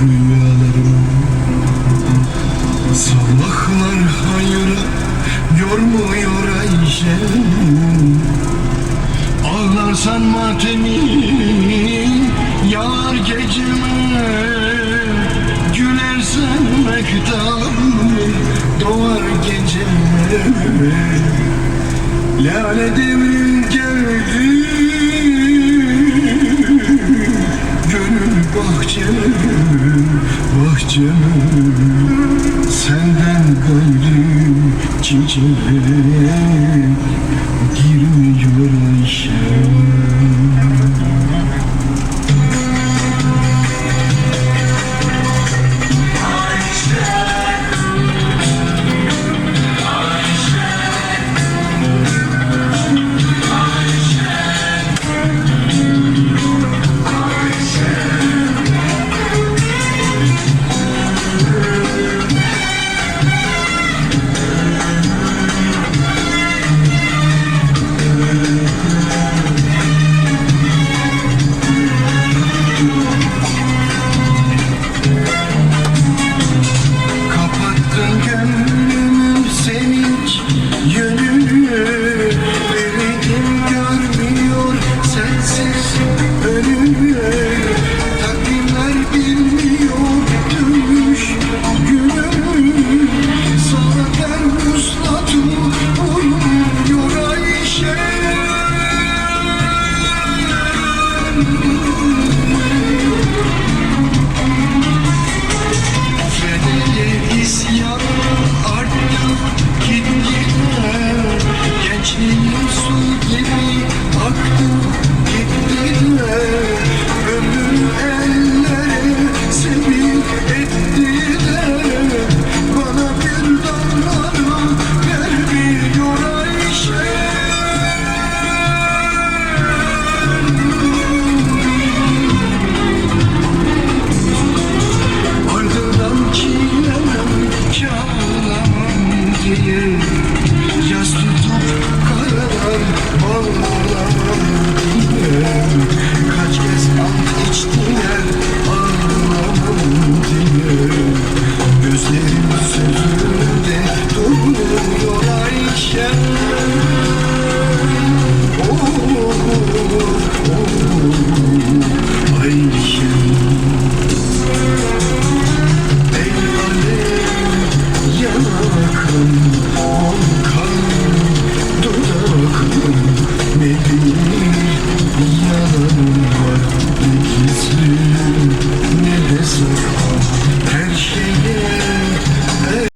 rüyalarım. Sabahlar hayıra yormuyor Ayşem Ağlarsan matemin yar geceme Gülersen mektam doğar geceme Lale devrim geldi bahçeme Senden gayrı çiçeğe Ölüyorlar iken Oh, oh, oh, oh.